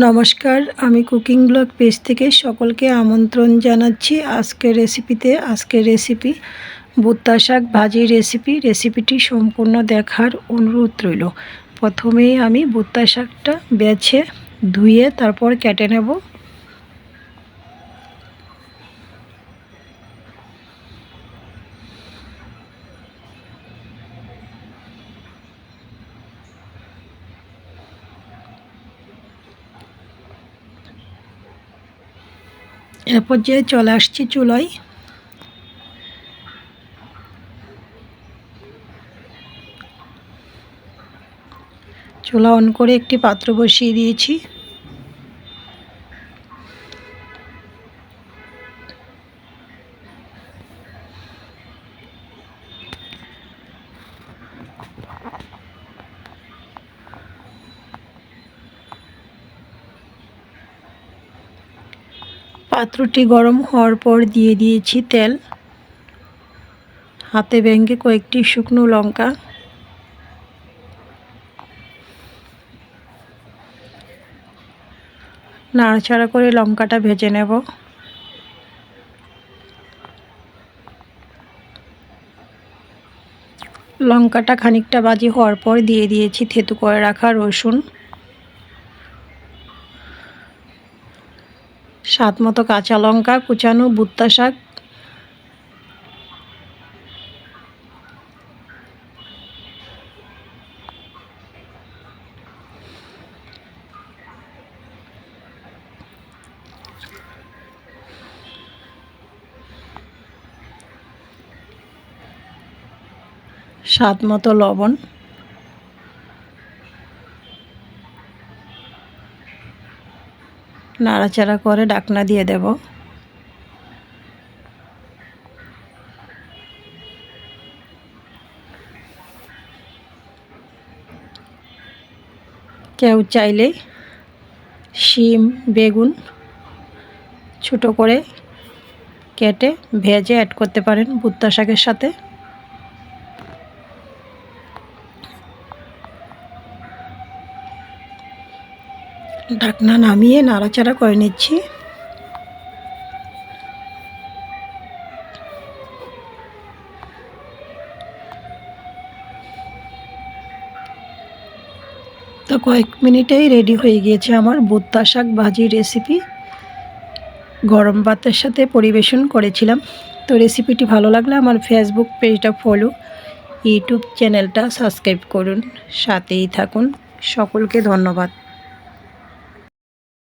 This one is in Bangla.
নমস্কার, আমি কুকিং ব্লগ পেজ থেকে সকলকে আমন্ত্রণ জানাচ্ছি। আজকের রেসিপিতে আজকের রেসিপি বুত্তা শাক ভাজি রেসিপি রেসিপিটি সম্পূর্ণ দেখার অনুরোধ রইল। প্রথমেই আমি বুত্তা শাকটা বেছে ধুয়ে তারপর কেটে নেব। এরপর যে চলে আসছি চুলাই চুলা অন করে একটি পাত্র বসিয়ে দিয়েছি। পাত্রটি গরম হওয়ার পর দিয়ে দিয়েছি তেল। হাতে ব্যাঙ্গে কয়েকটি শুকনো লঙ্কা। নাড়াচাড়া করে লঙ্কাটা ভেজে নেব। লঙ্কাটা খানিকটা বাজি হওয়ার পর দিয়ে দিয়েছি থেতু করে রাখা রসুন। স্বাদ মতো কাঁচা লঙ্কা কুচানো বুত্তা শাক। স্বাদ মতো লবণ। নাড়াচাড়া করে ডাকনা দিয়ে দেব। কেউ চাইলে শিম, বেগুন ছোটো করে কেটে ভেজে অ্যাড করতে পারেন ভুত্তা শাকের সাথে। ঢাকনা নামিয়ে নাড়াচাড়া করে নিচ্ছি। তো কয়েক মিনিটেই রেডি হয়ে গিয়েছে আমার বুত্তা শাক ভাজির রেসিপি গরম ভাতের সাথে পরিবেশন করেছিলাম। তো রেসিপিটি ভালো লাগলে আমার ফেসবুক পেজটা ফলো ইউটিউব চ্যানেলটা সাবস্ক্রাইব করুন। সাথেই থাকুন। সকলকে ধন্যবাদ।